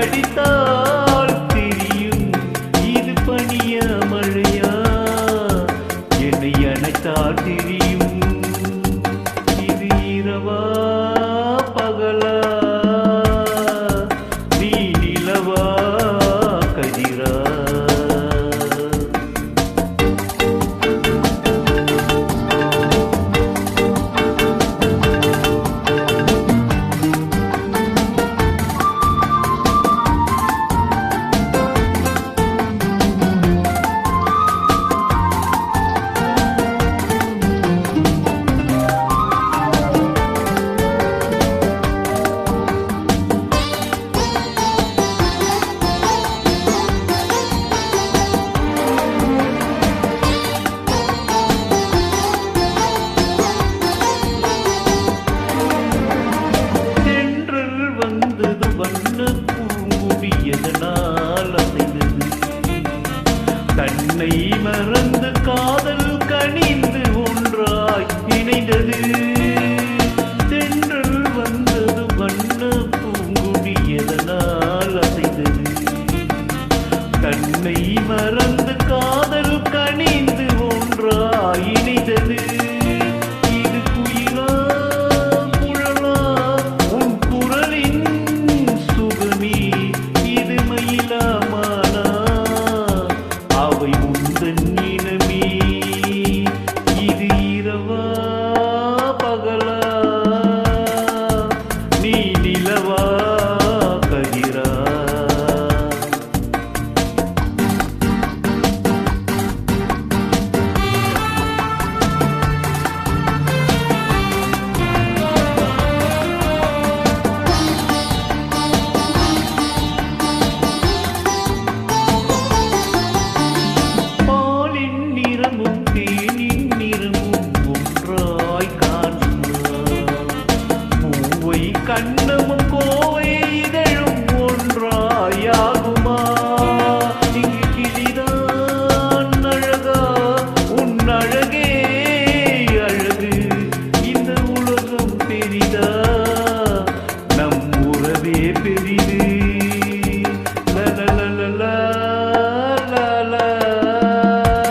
அடித்தால் தெரியும் இது பணிய மழை மறந்து காதல் கணிந்து ஒன்றாய் இணைந்தது. পেয়ে পেরি